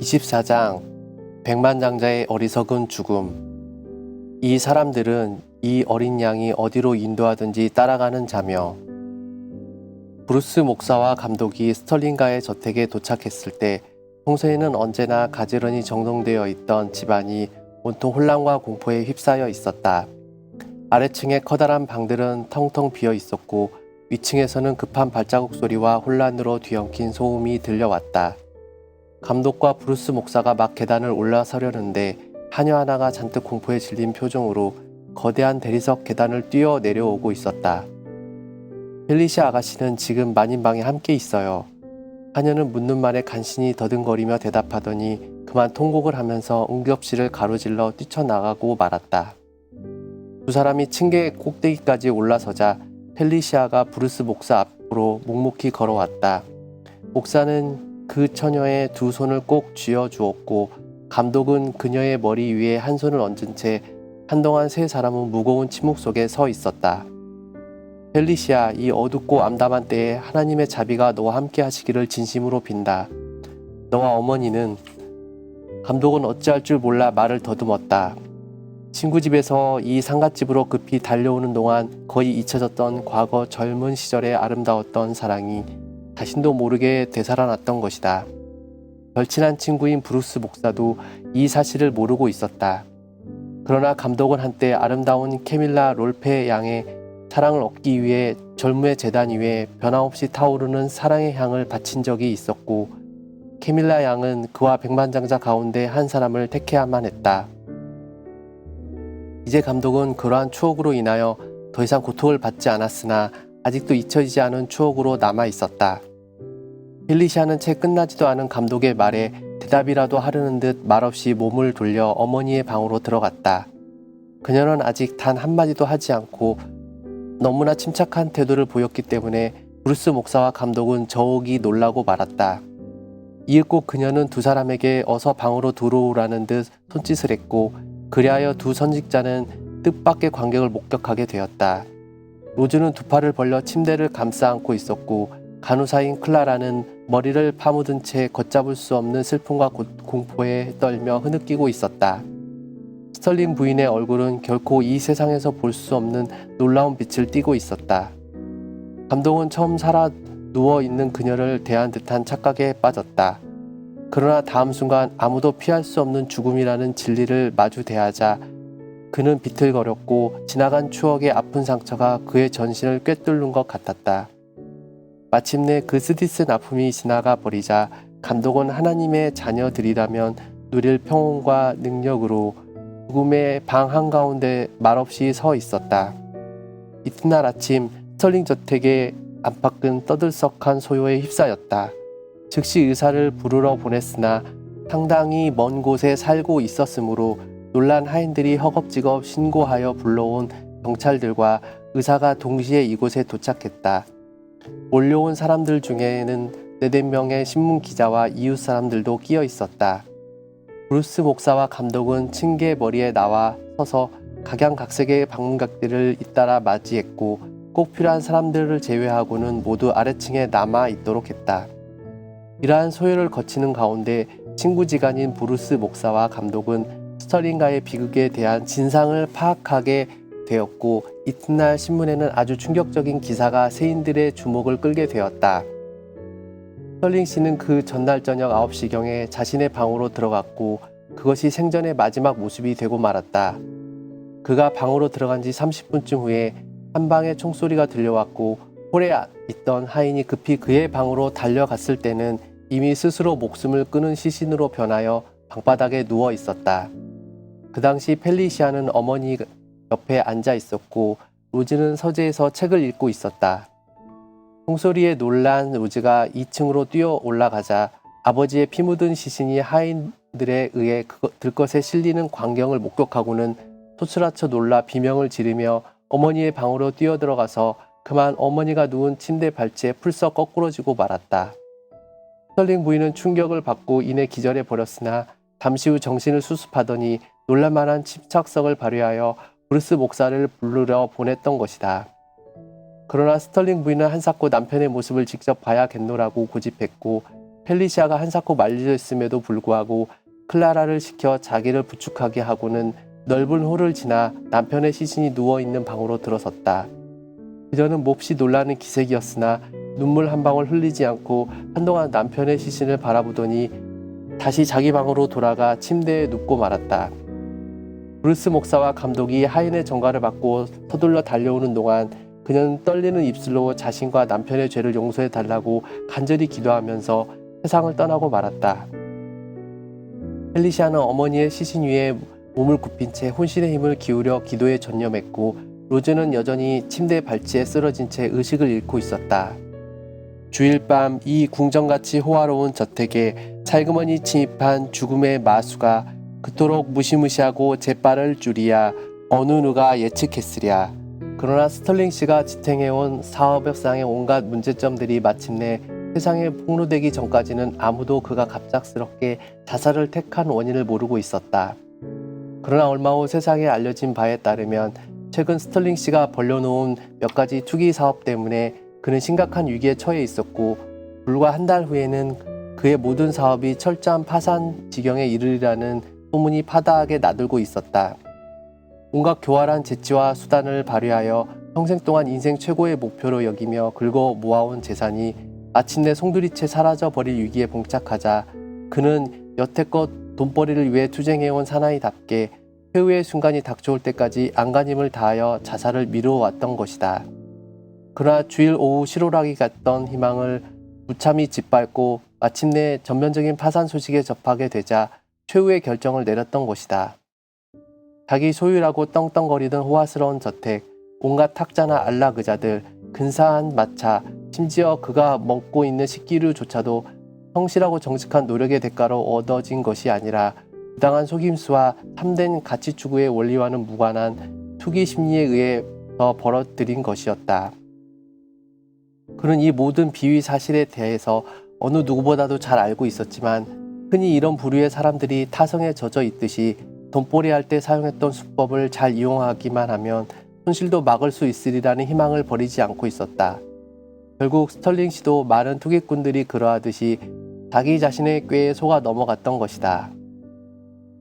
24장 백만장자의 어리석은 죽음 이 사람들은 이 어린 양이 어디로 인도하든지 따라가는 자며 브루스 목사와 감독이 스털링가의 저택에 도착했을 때 평소에는 언제나 가지런히 정돈되어 있던 집안이 온통 혼란과 공포에 휩싸여 있었다. 아래층의 커다란 방들은 텅텅 비어 있었고 위층에서는 급한 발자국 소리와 혼란으로 뒤엉킨 소음이 들려왔다. 감독과 브루스 목사가 막 계단을 올라서려는데 하녀 하나가 잔뜩 공포에 질린 표정으로 거대한 대리석 계단을 뛰어 내려오고 있었다. 펠리시아 아가씨는 지금 만인방에 함께 있어요. 하녀는 묻는 말에 간신히 더듬거리며 대답하더니 그만 통곡을 하면서 응급실을 가로질러 뛰쳐나가고 말았다. 두 사람이 층계 꼭대기까지 올라서자 펠리시아가 브루스 목사 앞으로 묵묵히 걸어왔다. 목사는 그 처녀의 두 손을 꼭 쥐어 주었고 감독은 그녀의 머리 위에 한 손을 얹은 채 한동안 세 사람은 무거운 침묵 속에 서 있었다. 펠리시아 이 어둡고 암담한 때에 하나님의 자비가 너와 함께 하시기를 진심으로 빈다. 너와 어머니는 감독은 어찌할 줄 몰라 말을 더듬었다. 친구 집에서 이 상갓집으로 급히 달려오는 동안 거의 잊혀졌던 과거 젊은 시절의 아름다웠던 사랑이 자신도 모르게 되살아났던 것이다. 절친한 친구인 브루스 목사도 이 사실을 모르고 있었다. 그러나 감독은 한때 아름다운 케밀라 롤페 양의 사랑을 얻기 위해 젊음의 재단 위에 변함없이 타오르는 사랑의 향을 바친 적이 있었고 케밀라 양은 그와 백만장자 가운데 한 사람을 택해야만 했다. 이제 감독은 그러한 추억으로 인하여 더 이상 고통을 받지 않았으나 아직도 잊혀지지 않은 추억으로 남아 있었다. 힐리시아는 채 끝나지도 않은 감독의 말에 대답이라도 하려는 듯 말없이 몸을 돌려 어머니의 방으로 들어갔다. 그녀는 아직 단 한마디도 하지 않고 너무나 침착한 태도를 보였기 때문에 브루스 목사와 감독은 저옥이 놀라고 말았다. 이윽고 그녀는 두 사람에게 어서 방으로 들어오라는 듯 손짓을 했고 그리하여 두 선직자는 뜻밖의 광경을 목격하게 되었다. 로즈는 두 팔을 벌려 침대를 감싸 안고 있었고 간호사인 클라라는 머리를 파묻은 채 걷잡을 수 없는 슬픔과 고- 공포에 떨며 흐느끼고 있었다. 스털링 부인의 얼굴은 결코 이 세상에서 볼 수 없는 놀라운 빛을 띠고 있었다. 감독은 처음 살아 누워 있는 그녀를 대한 듯한 착각에 빠졌다. 그러나 다음 순간 아무도 피할 수 없는 죽음이라는 진리를 마주 대하자 그는 비틀거렸고 지나간 추억의 아픈 상처가 그의 전신을 꿰뚫는 것 같았다. 마침내 그 쓰디쓴 아픔이 지나가 버리자 감독은 하나님의 자녀들이라면 누릴 평온과 능력으로 죽음의 방 한가운데 말없이 서 있었다. 이튿날 아침 스털링 저택의 안팎은 떠들썩한 소요에 휩싸였다. 즉시 의사를 부르러 보냈으나 상당히 먼 곳에 살고 있었으므로 놀란 하인들이 허겁지겁 신고하여 불러온 경찰들과 의사가 동시에 이곳에 도착했다. 몰려온 사람들 중에는 네댓 명의 신문 기자와 이웃 사람들도 끼어 있었다. 브루스 목사와 감독은 층계 머리에 나와 서서 각양각색의 방문객들을 잇따라 맞이했고 꼭 필요한 사람들을 제외하고는 모두 아래층에 남아 있도록 했다. 이러한 소요를 거치는 가운데 친구지간인 브루스 목사와 감독은 스털링가의 비극에 대한 진상을 파악하게 되었고 이튿날 신문에는 아주 충격적인 기사가 세인들의 주목을 끌게 되었다. 스털링 씨는 그 전날 저녁 9시경에 자신의 방으로 들어갔고 그것이 생전의 마지막 모습이 되고 말았다. 그가 방으로 들어간 지 30분쯤 후에 한 방에 총소리가 들려왔고 홀에 있던 하인이 급히 그의 방으로 달려갔을 때는 이미 스스로 목숨을 끊은 시신으로 변하여 방바닥에 누워 있었다. 그 당시 펠리시아는 어머니 옆에 앉아 있었고 로즈는 서재에서 책을 읽고 있었다. 총소리에 놀란 로즈가 2층으로 뛰어 올라가자 아버지의 피 묻은 시신이 하인들에 의해 그- 들것에 실리는 광경을 목격하고는 소스라쳐 놀라 비명을 지르며 어머니의 방으로 뛰어들어가서 그만 어머니가 누운 침대 발치에 풀썩 거꾸러지고 말았다. 스털링 부인은 충격을 받고 이내 기절해 버렸으나 잠시 후 정신을 수습하더니 놀랄만한 침착성을 발휘하여 브루스 목사를 부르러 보냈던 것이다. 그러나 스털링 부인은 한사코 남편의 모습을 직접 봐야겠노라고 고집했고 펠리시아가 한사코 말려 있음에도 불구하고 클라라를 시켜 자기를 부축하게 하고는 넓은 홀을 지나 남편의 시신이 누워 있는 방으로 들어섰다. 그녀는 몹시 놀라는 기색이었으나 눈물 한 방울 흘리지 않고 한동안 남편의 시신을 바라보더니 다시 자기 방으로 돌아가 침대에 눕고 말았다. 브루스 목사와 감독이 하인의 전가를 받고 서둘러 달려오는 동안 그녀는 떨리는 입술로 자신과 남편의 죄를 용서해 달라고 간절히 기도하면서 세상을 떠나고 말았다. 펠리시아는 어머니의 시신 위에 몸을 굽힌 채 혼신의 힘을 기울여 기도에 전념했고 로즈는 여전히 침대 발치에 쓰러진 채 의식을 잃고 있었다. 주일 밤 이 궁정같이 호화로운 저택에 살그머니 침입한 죽음의 마수가 그토록 무시무시하고 재빠를 줄이야 어느 누가 예측했으랴. 그러나 스털링 씨가 지탱해온 사업협상의 온갖 문제점들이 마침내 세상에 폭로되기 전까지는 아무도 그가 갑작스럽게 자살을 택한 원인을 모르고 있었다. 그러나 얼마 후 세상에 알려진 바에 따르면 최근 스털링 씨가 벌려놓은 몇 가지 투기 사업 때문에 그는 심각한 위기에 처해 있었고 불과 한 달 후에는 그의 모든 사업이 철저한 파산 지경에 이르리라는 소문이 파다하게 나들고 있었다. 온갖 교활한 재치와 수단을 발휘하여 평생 동안 인생 최고의 목표로 여기며 긁어 모아온 재산이 마침내 송두리째 사라져 버릴 위기에 봉착하자 그는 여태껏 돈벌이를 위해 투쟁해온 사나이답게 최후의 순간이 닥쳐올 때까지 안간힘을 다하여 자살을 미루어왔던 것이다. 그러나 주일 오후 실오라기 같던 희망을 무참히 짓밟고 마침내 전면적인 파산 소식에 접하게 되자 최후의 결정을 내렸던 것이다. 자기 소유라고 떵떵거리던 호화스러운 저택, 온갖 탁자나 안락의자들, 근사한 마차, 심지어 그가 먹고 있는 식기류조차도 성실하고 정직한 노력의 대가로 얻어진 것이 아니라 부당한 속임수와 참된 가치 추구의 원리와는 무관한 투기 심리에 의해서 벌어들인 것이었다. 그는 이 모든 비위 사실에 대해서 어느 누구보다도 잘 알고 있었지만 흔히 이런 부류의 사람들이 타성에 젖어 있듯이 돈벌이 할 때 사용했던 수법을 잘 이용하기만 하면 손실도 막을 수 있으리라는 희망을 버리지 않고 있었다. 결국 스털링 씨도 많은 투기꾼들이 그러하듯이 자기 자신의 꾀에 속아 넘어갔던 것이다.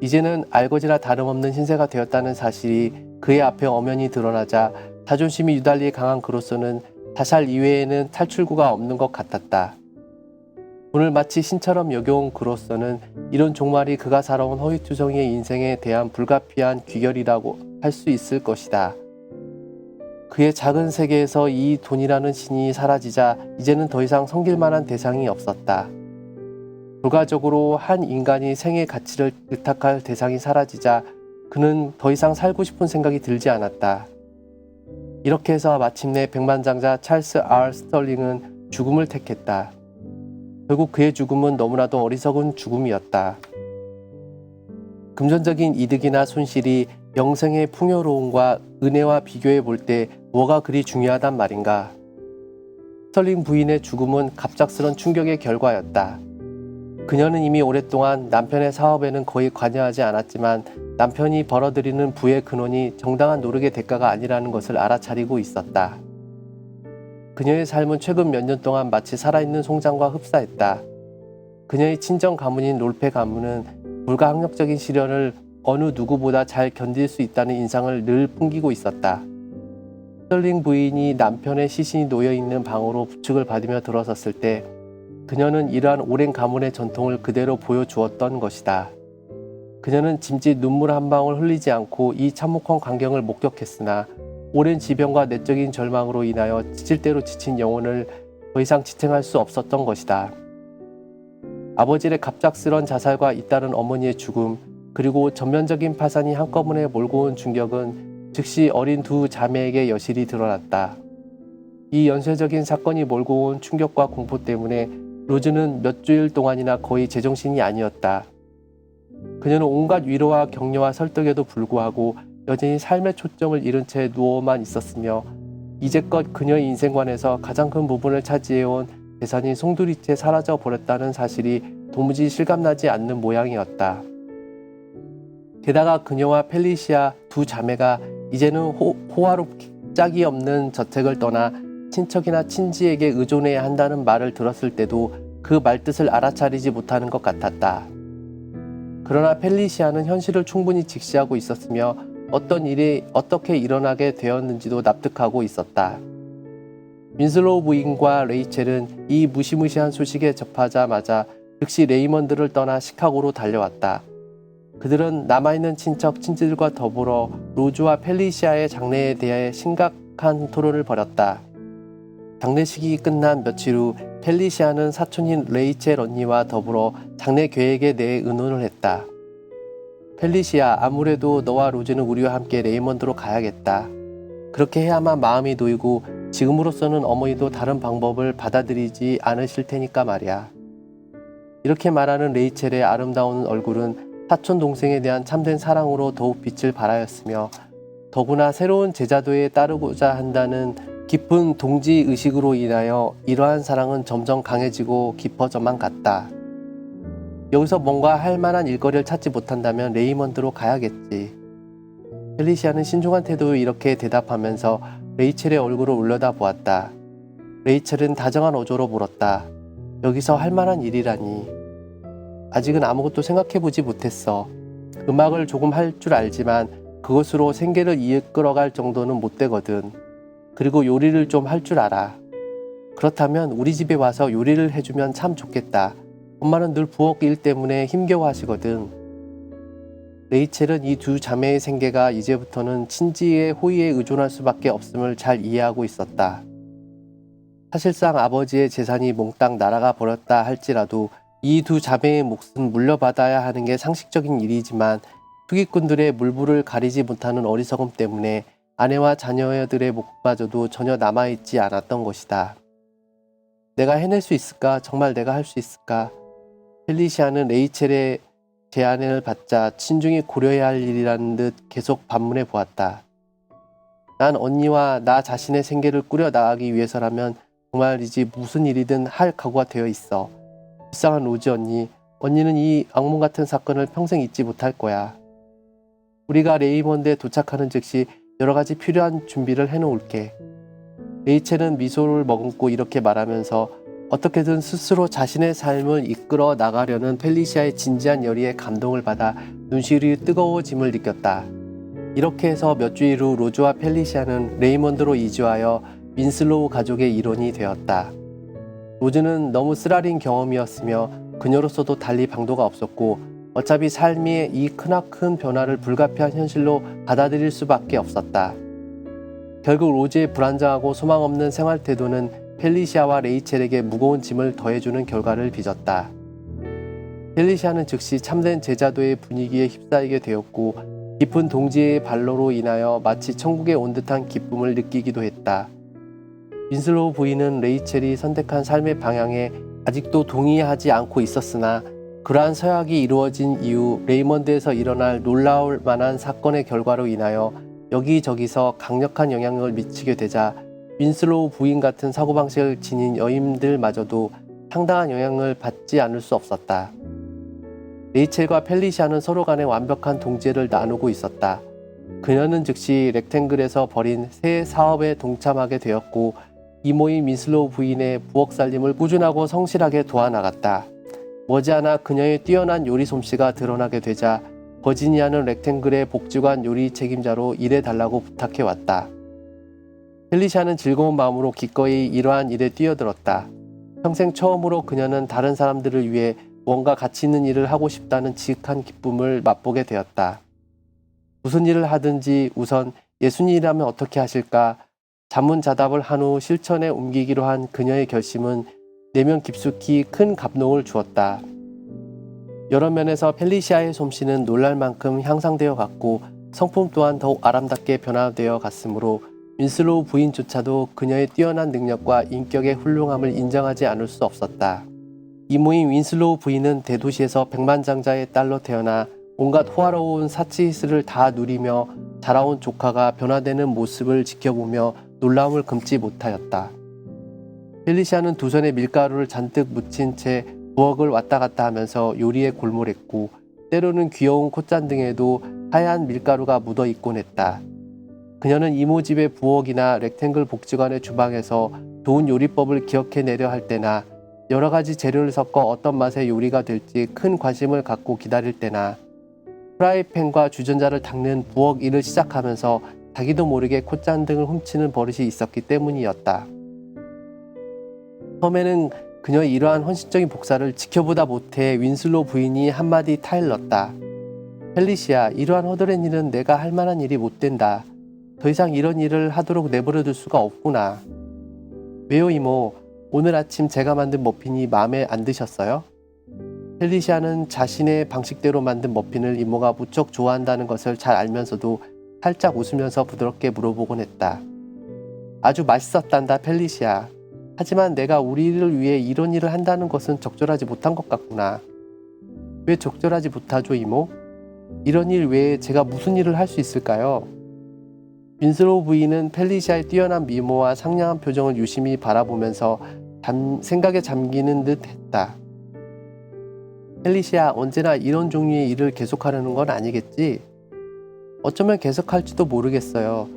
이제는 알거지나 다름없는 신세가 되었다는 사실이 그의 앞에 엄연히 드러나자 자존심이 유달리 강한 그로서는 자살 이외에는 탈출구가 없는 것 같았다. 오늘 마치 신처럼 여겨온 그로서는 이런 종말이 그가 살아온 허위투성이의 인생에 대한 불가피한 귀결이라고 할 수 있을 것이다. 그의 작은 세계에서 이 돈이라는 신이 사라지자 이제는 더 이상 섬길 만한 대상이 없었다. 결과적으로 한 인간이 생의 가치를 의탁할 대상이 사라지자 그는 더 이상 살고 싶은 생각이 들지 않았다. 이렇게 해서 마침내 백만장자 찰스 R. 스털링은 죽음을 택했다. 결국 그의 죽음은 너무나도 어리석은 죽음이었다. 금전적인 이득이나 손실이 영생의 풍요로움과 은혜와 비교해 볼 때 뭐가 그리 중요하단 말인가. 스털링 부인의 죽음은 갑작스런 충격의 결과였다. 그녀는 이미 오랫동안 남편의 사업에는 거의 관여하지 않았지만 남편이 벌어들이는 부의 근원이 정당한 노력의 대가가 아니라는 것을 알아차리고 있었다. 그녀의 삶은 최근 몇 년 동안 마치 살아있는 송장과 흡사했다. 그녀의 친정 가문인 롤페 가문은 불가항력적인 시련을 어느 누구보다 잘 견딜 수 있다는 인상을 늘 풍기고 있었다. 스털링 부인이 남편의 시신이 놓여 있는 방으로 부축을 받으며 들어섰을 때 그녀는 이러한 오랜 가문의 전통을 그대로 보여주었던 것이다. 그녀는 짐짓 눈물 한 방울 흘리지 않고 이 참혹한 광경을 목격했으나 오랜 지병과 내적인 절망으로 인하여 지칠 대로 지친 영혼을 더 이상 지탱할 수 없었던 것이다. 아버지의 갑작스런 자살과 잇따른 어머니의 죽음, 그리고 전면적인 파산이 한꺼번에 몰고 온 충격은 즉시 어린 두 자매에게 여실히 드러났다. 이 연쇄적인 사건이 몰고 온 충격과 공포 때문에 로즈는 몇 주일 동안이나 거의 제정신이 아니었다. 그녀는 온갖 위로와 격려와 설득에도 불구하고 여전히 삶의 초점을 잃은 채 누워만 있었으며 이제껏 그녀의 인생관에서 가장 큰 부분을 차지해온 재산이 송두리째 사라져 버렸다는 사실이 도무지 실감나지 않는 모양이었다. 게다가 그녀와 펠리시아 두 자매가 이제는 호, 호화롭게 짝이 없는 저택을 떠나 친척이나 친지에게 의존해야 한다는 말을 들었을 때도 그 말뜻을 알아차리지 못하는 것 같았다. 그러나 펠리시아는 현실을 충분히 직시하고 있었으며 어떤 일이 어떻게 일어나게 되었는지도 납득하고 있었다. 윈슬로우 부인과 레이첼은 이 무시무시한 소식에 접하자마자 즉시 레이먼드를 떠나 시카고로 달려왔다. 그들은 남아있는 친척 친지들과 더불어 로즈와 펠리시아의 장래에 대해 심각한 토론을 벌였다. 장례식이 끝난 며칠 후 펠리시아는 사촌인 레이첼 언니와 더불어 장례 계획에 대해 의논을 했다. 펠리시아, 아무래도 너와 로즈는 우리와 함께 레이먼드로 가야겠다. 그렇게 해야만 마음이 놓이고 지금으로서는 어머니도 다른 방법을 받아들이지 않으실 테니까 말이야. 이렇게 말하는 레이첼의 아름다운 얼굴은 사촌 동생에 대한 참된 사랑으로 더욱 빛을 발하였으며 더구나 새로운 제자도에 따르고자 한다는 깊은 동지 의식으로 인하여 이러한 사랑은 점점 강해지고 깊어져만 갔다. 여기서 뭔가 할 만한 일거리를 찾지 못한다면 레이먼드로 가야겠지. 펠리시아는 신중한 태도로 이렇게 대답하면서 레이첼의 얼굴을 올려다 보았다. 레이첼은 다정한 어조로 물었다. 여기서 할 만한 일이라니. 아직은 아무것도 생각해보지 못했어. 음악을 조금 할 줄 알지만 그것으로 생계를 이끌어갈 정도는 못 되거든. 그리고 요리를 좀 할 줄 알아. 그렇다면 우리 집에 와서 요리를 해주면 참 좋겠다. 엄마는 늘 부엌 일 때문에 힘겨워 하시거든. 레이첼은 이 두 자매의 생계가 이제부터는 친지의 호의에 의존할 수밖에 없음을 잘 이해하고 있었다. 사실상 아버지의 재산이 몽땅 날아가 버렸다 할지라도 이 두 자매의 몫은 물려받아야 하는 게 상식적인 일이지만 투기꾼들의 물불을 가리지 못하는 어리석음 때문에 아내와 자녀들의 몫마저도 전혀 남아있지 않았던 것이다. 내가 해낼 수 있을까? 정말 내가 할 수 있을까? 펠리시아는 레이첼의 제안을 받자 친중히 고려해야 할 일이라는 듯 계속 반문해 보았다. 난 언니와 나 자신의 생계를 꾸려 나가기 위해서라면 정말이지 무슨 일이든 할 각오가 되어 있어. 불쌍한 로즈 언니, 언니는 이 악몽 같은 사건을 평생 잊지 못할 거야. 우리가 레이먼드에 도착하는 즉시 여러 가지 필요한 준비를 해놓을게. 레이첼은 미소를 머금고 이렇게 말하면서 어떻게든 스스로 자신의 삶을 이끌어 나가려는 펠리시아의 진지한 열의에 감동을 받아 눈시울이 뜨거워짐을 느꼈다. 이렇게 해서 몇 주일 후 로즈와 펠리시아는 레이먼드로 이주하여 윈슬로우 가족의 일원이 되었다. 로즈는 너무 쓰라린 경험이었으며 그녀로서도 달리 방도가 없었고 어차피 삶이 이 크나큰 변화를 불가피한 현실로 받아들일 수밖에 없었다. 결국 로즈의 불안정하고 소망 없는 생활 태도는 펠리시아와 레이첼에게 무거운 짐을 더해주는 결과를 빚었다. 펠리시아는 즉시 참된 제자도의 분위기에 휩싸이게 되었고 깊은 동지의 발로로 인하여 마치 천국에 온 듯한 기쁨을 느끼기도 했다. 윈슬로우 부인은 레이첼이 선택한 삶의 방향에 아직도 동의하지 않고 있었으나 그러한 서약이 이루어진 이후 레이먼드에서 일어날 놀라울 만한 사건의 결과로 인하여 여기저기서 강력한 영향을 미치게 되자 윈슬로우 부인 같은 사고방식을 지닌 여인들마저도 상당한 영향을 받지 않을 수 없었다. 레이첼과 펠리시아는 서로 간에 완벽한 동지를 나누고 있었다. 그녀는 즉시 렉탱글에서 벌인 새 사업에 동참하게 되었고 이모인 윈슬로우 부인의 부엌 살림을 꾸준하고 성실하게 도와나갔다. 머지않아 그녀의 뛰어난 요리 솜씨가 드러나게 되자 버지니아는 렉탱글의 복지관 요리 책임자로 일해달라고 부탁해 왔다. 펠리샤는 즐거운 마음으로 기꺼이 이러한 일에 뛰어들었다. 평생 처음으로 그녀는 다른 사람들을 위해 뭔가 가치 있는 일을 하고 싶다는 지극한 기쁨을 맛보게 되었다. 무슨 일을 하든지 우선 예수님이라면 어떻게 하실까 자문자답을 한 후 실천에 옮기기로 한 그녀의 결심은 내면 깊숙이 큰 감동을 주었다. 여러 면에서 펠리시아의 솜씨는 놀랄 만큼 향상되어 갔고 성품 또한 더욱 아름답게 변화되어 갔으므로 윈슬로우 부인조차도 그녀의 뛰어난 능력과 인격의 훌륭함을 인정하지 않을 수 없었다. 이모인 윈슬로우 부인은 대도시에서 백만장자의 딸로 태어나 온갖 호화로운 사치스를 다 누리며 자라온 조카가 변화되는 모습을 지켜보며 놀라움을 금치 못하였다. 펠리시아는 두 손에 밀가루를 잔뜩 묻힌 채 부엌을 왔다 갔다 하면서 요리에 골몰했고 때로는 귀여운 콧잔등에도 하얀 밀가루가 묻어 있곤 했다. 그녀는 이모 집의 부엌이나 렉탱글 복지관의 주방에서 좋은 요리법을 기억해내려 할 때나 여러 가지 재료를 섞어 어떤 맛의 요리가 될지 큰 관심을 갖고 기다릴 때나 프라이팬과 주전자를 닦는 부엌 일을 시작하면서 자기도 모르게 콧잔 등을 훔치는 버릇이 있었기 때문이었다. 처음에는 그녀의 이러한 헌신적인 복사를 지켜보다 못해 윈슬로 부인이 한마디 타일렀다. 펠리시아, 이러한 허드렛 일은 내가 할 만한 일이 못 된다. 더 이상 이런 일을 하도록 내버려 둘 수가 없구나. 왜요, 이모? 오늘 아침 제가 만든 머핀이 마음에 안 드셨어요? 펠리시아는 자신의 방식대로 만든 머핀을 이모가 무척 좋아한다는 것을 잘 알면서도 살짝 웃으면서 부드럽게 물어보곤 했다. 아주 맛있었단다, 펠리시아. 하지만 내가 우리를 위해 이런 일을 한다는 것은 적절하지 못한 것 같구나. 왜 적절하지 못하죠, 이모? 이런 일 외에 제가 무슨 일을 할 수 있을까요? 윈스로우 부인은 펠리시아의 뛰어난 미모와 상냥한 표정을 유심히 바라보면서 잠- 생각에 잠기는 듯 했다. 펠리시아, 언제나 이런 종류의 일을 계속하려는 건 아니겠지? 어쩌면 계속할지도 모르겠어요.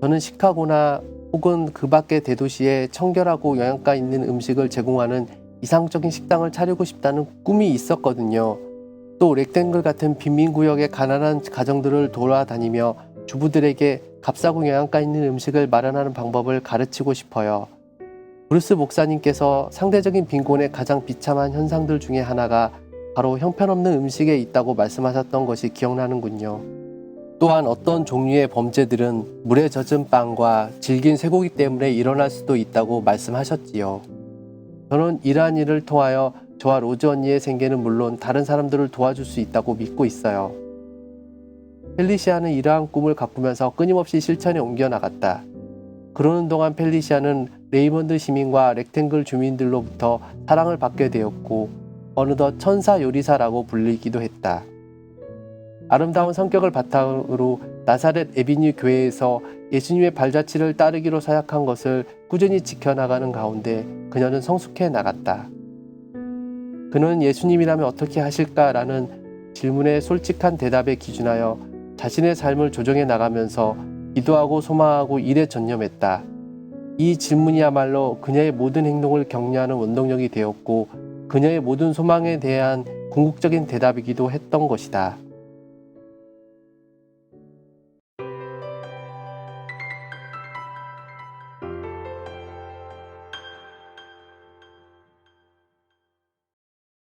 저는 시카고나 혹은 그 밖의 대도시에 청결하고 영양가 있는 음식을 제공하는 이상적인 식당을 차리고 싶다는 꿈이 있었거든요. 또 렉탱글 같은 빈민구역의 가난한 가정들을 돌아다니며 주부들에게 값싸고 영양가 있는 음식을 마련하는 방법을 가르치고 싶어요. 브루스 목사님께서 상대적인 빈곤의 가장 비참한 현상들 중에 하나가 바로 형편없는 음식에 있다고 말씀하셨던 것이 기억나는군요. 또한 어떤 종류의 범죄들은 물에 젖은 빵과 질긴 쇠고기 때문에 일어날 수도 있다고 말씀하셨지요. 저는 이러한 일을 통하여 저와 로즈 언니의 생계는 물론 다른 사람들을 도와줄 수 있다고 믿고 있어요. 펠리시아는 이러한 꿈을 가꾸면서 끊임없이 실천에 옮겨 나갔다. 그러는 동안 펠리시아는 레이먼드 시민과 렉탱글 주민들로부터 사랑을 받게 되었고 어느덧 천사 요리사라고 불리기도 했다. 아름다운 성격을 바탕으로 나사렛 에비뉴 교회에서 예수님의 발자취를 따르기로 사약한 것을 꾸준히 지켜나가는 가운데 그녀는 성숙해 나갔다. 그는 예수님이라면 어떻게 하실까라는 질문에 솔직한 대답에 기준하여 자신의 삶을 조정해 나가면서 기도하고 소망하고 일에 전념했다. 이 질문이야말로 그녀의 모든 행동을 격려하는 원동력이 되었고 그녀의 모든 소망에 대한 궁극적인 대답이기도 했던 것이다.